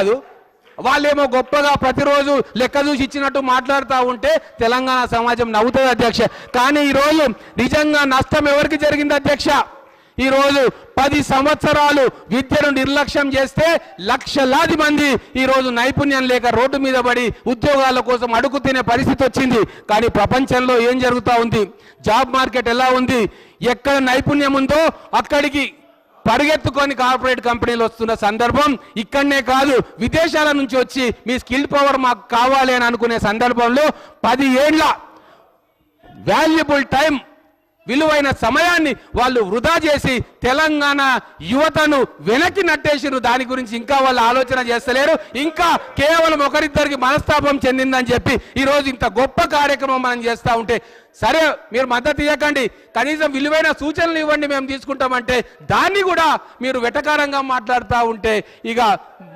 కాదు. వాళ్ళేమో గొప్పగా ప్రతిరోజు లెక్క చూసి ఇచ్చినట్టు మాట్లాడుతూ ఉంటే తెలంగాణ సమాజం నవ్వుతుంది అధ్యక్ష. కానీ ఈరోజు నిజంగా నష్టం ఎవరికి జరిగింది అధ్యక్ష? ఈరోజు పది సంవత్సరాలు విద్యను నిర్లక్ష్యం చేస్తే లక్షలాది మంది ఈరోజు నైపుణ్యం లేక రోడ్డు మీద పడి ఉద్యోగాల కోసం అడుగు తినే పరిస్థితి వచ్చింది. కానీ ప్రపంచంలో ఏం జరుగుతూ ఉంది? జాబ్ మార్కెట్ ఎలా ఉంది? ఎక్కడ నైపుణ్యం ఉందో అక్కడికి పరిగెత్తుకొని కార్పొరేట్ కంపెనీలు వస్తున్న సందర్భం ఇక్కడనే కాదు విదేశాల నుంచి వచ్చి మీ స్కిల్ పవర్ మాకు కావాలి అని అనుకునే సందర్భంలో పది ఏళ్ళ వాల్యుబుల్ టైం విలువైన సమయాన్ని వాళ్ళు వృధా చేసి తెలంగాణ యువతను వెనక్కి నట్టేసిరు దాని గురించి ఇంకా వాళ్ళు ఆలోచన చేస్తలేరు. ఇంకా కేవలం ఒకరిద్దరికి మనస్తాపం చెందిందని చెప్పి ఈరోజు ఇంత గొప్ప కార్యక్రమం మనం చేస్తూ ఉంటే సరే మీరు మద్దతు ఇవ్వకండి కనీసం విలువైన సూచనలు ఇవ్వండి మేము తీసుకుంటామంటే దాన్ని కూడా మీరు వెటకారంగా మాట్లాడుతూ ఉంటే ఇక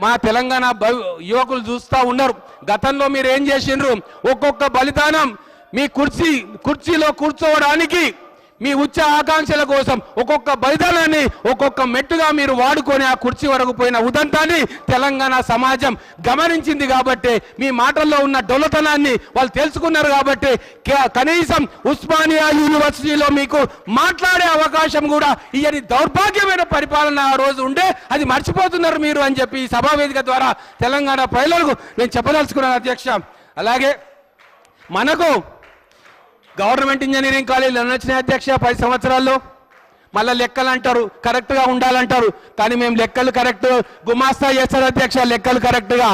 మా తెలంగాణ యువకులు చూస్తూ ఉన్నారు. గతంలో మీరు ఏం చేసిండ్రు? ఒక్కొక్క బలిదానం మీ కుర్చీ కుర్చీలో కూర్చోవడానికి మీ ఉచ్చ ఆకాంక్షల కోసం ఒక్కొక్క బలిదానాన్ని ఒక్కొక్క మెట్టుగా మీరు వాడుకొని ఆ కుర్చీ వరకు పోయిన ఉదంతాన్ని తెలంగాణ సమాజం గమనించింది కాబట్టి మీ మాటల్లో ఉన్న డొల్లతనాన్ని వాళ్ళు తెలుసుకున్నారు కాబట్టి కనీసం ఉస్మానియా యూనివర్సిటీలో మీకు మాట్లాడే అవకాశం కూడా ఇయని దౌర్భాగ్యమైన పరిపాలన ఆ రోజు ఉండే అది మర్చిపోతున్నారు మీరు అని చెప్పి ఈ సభా వేదిక ద్వారా తెలంగాణ ప్రజలకు నేను చెప్పదలుచుకున్నాను అధ్యక్ష. అలాగే మనకు గవర్నమెంట్ ఇంజనీరింగ్ కాలేజీలు ఎన్ని అధ్యక్ష పది సంవత్సరాల్లో మళ్ళీ లెక్కలు అంటారు కరెక్ట్గా ఉండాలంటారు. కానీ మేము లెక్కలు కరెక్ట్ గుమాస్తా చేస్తారు అధ్యక్ష? లెక్కలు కరెక్ట్గా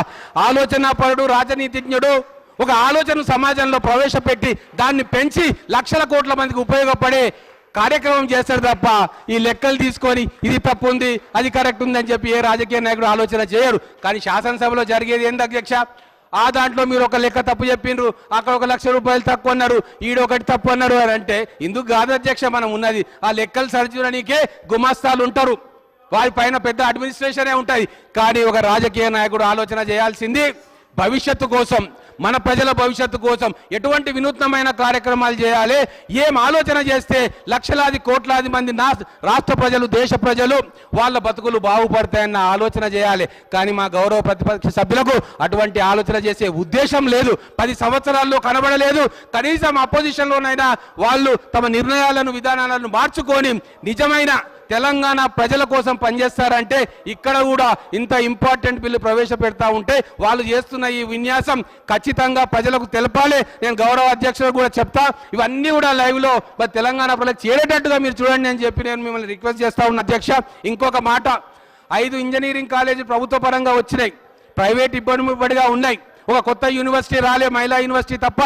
ఆలోచన పరుడు రాజనీతిజ్ఞుడు ఒక ఆలోచన సమాజంలో ప్రవేశపెట్టి దాన్ని పెంచి లక్షల కోట్ల మందికి ఉపయోగపడే కార్యక్రమం చేస్తారు తప్ప ఈ లెక్కలు తీసుకొని ఇది తప్పు ఉంది అది కరెక్ట్ ఉంది అని చెప్పి ఏ రాజకీయ నాయకుడు ఆలోచన చేయరు కానీ శాసనసభలో జరిగేది ఏంది అధ్యక్ష? ఆ దాంట్లో మీరు ఒక లెక్క తప్పు చెప్పిండ్రు అక్కడ ఒక లక్ష రూపాయలు తక్కువ అన్నారు ఈడొకటి తప్పు అన్నారు అని అంటే ఇందుకు కాదు అధ్యక్ష మనం ఉన్నది. ఆ లెక్కలు సరిచూడడానికే గుమాస్తాలు ఉంటారు. వారి పైన పెద్ద అడ్మినిస్ట్రేషనే ఉంటుంది కానీ ఒక రాజకీయ నాయకుడు ఆలోచన చేయాల్సింది భవిష్యత్తు కోసం మన ప్రజల భవిష్యత్తు కోసం ఎటువంటి వినూత్నమైన కార్యక్రమాలు చేయాలి? ఏం ఆలోచన చేస్తే లక్షలాది కోట్లాది మంది నా రాష్ట్ర ప్రజలు దేశ ప్రజలు వాళ్ళ బతుకులు బాగుపడతాయన్న ఆలోచన చేయాలి. కానీ మా గౌరవ ప్రతిపక్ష సభ్యులకు అటువంటి ఆలోచన చేసే ఉద్దేశం లేదు. పది సంవత్సరాల్లో కనబడలేదు. కనీసం అపోజిషన్లోనైనా వాళ్ళు తమ నిర్ణయాలను విధానాలను మార్చుకొని నిజమైన తెలంగాణ ప్రజల కోసం పనిచేస్తారంటే ఇక్కడ కూడా ఇంత ఇంపార్టెంట్ బిల్లు ప్రవేశపెడతా ఉంటే వాళ్ళు చేస్తున్న ఈ విన్యాసం ఖచ్చితంగా ప్రజలకు తెలపాలి. నేను గౌరవ అధ్యక్షుడు కూడా చెప్తా ఇవన్నీ కూడా లైవ్లో మరి తెలంగాణ ప్రజలకు చేరేటట్టుగా మీరు చూడండి అని చెప్పి నేను మిమ్మల్ని రిక్వెస్ట్ చేస్తా ఉన్నా అధ్యక్ష. ఇంకొక మాట ఐదు ఇంజనీరింగ్ కాలేజీ ప్రభుత్వ పరంగా వచ్చినాయి. ప్రైవేట్ ఇబ్బంది ఇబ్బడిగా ఉన్నాయి. ఒక కొత్త యూనివర్సిటీ రాలే మహిళా యూనివర్సిటీ తప్ప.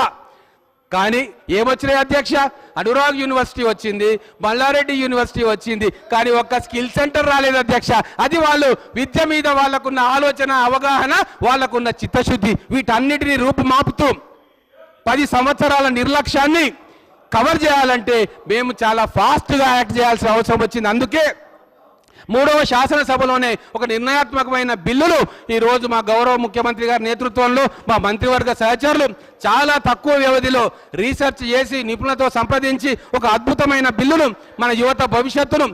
కానీ ఏమొచ్చినాయి అధ్యక్ష? అనురాగ్ యూనివర్సిటీ వచ్చింది మల్లారెడ్డి యూనివర్సిటీ వచ్చింది కానీ ఒక్క స్కిల్ సెంటర్ రాలేదు అధ్యక్ష. అది వాళ్ళు విద్య మీద వాళ్ళకున్న ఆలోచన అవగాహన వాళ్ళకున్న చిత్తశుద్ధి వీటన్నిటిని రూపుమాపుతూ పది సంవత్సరాల నిర్లక్ష్యాన్ని కవర్ చేయాలంటే మేము చాలా ఫాస్ట్గా యాక్ట్ చేయాల్సిన అవసరం వచ్చింది. అందుకే మూడవ శాసనసభలోనే ఒక నిర్ణయాత్మకమైన బిల్లులు ఈ రోజు మా గౌరవ ముఖ్యమంత్రి గారి నేతృత్వంలో మా మంత్రివర్గ సహచరులు చాలా తక్కువ వ్యవధిలో రీసెర్చ్ చేసి నిపుణులతో సంప్రదించి ఒక అద్భుతమైన బిల్లును మన యువత భవిష్యత్తును